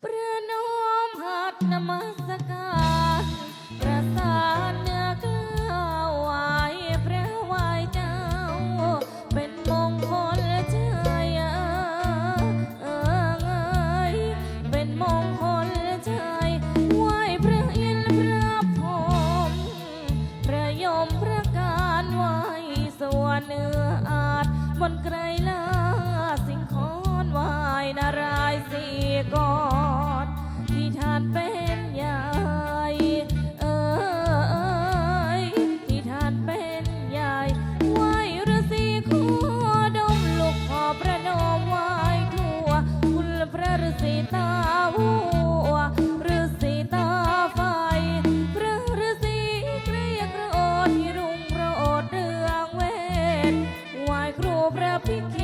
При ไหว้ครูพระพิค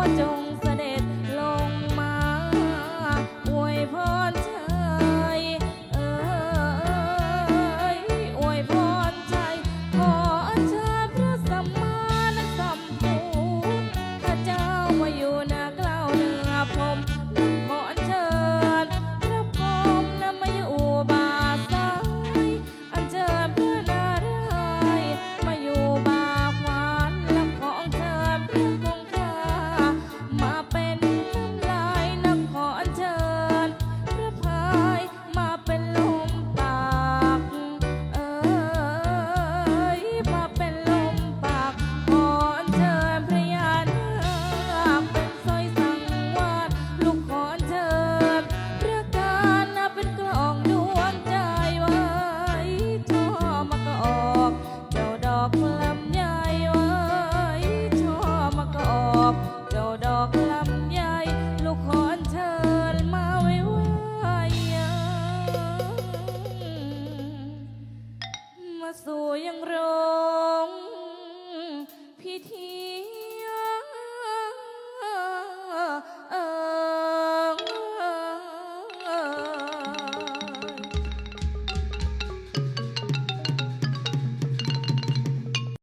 one don't สู่ยังรอ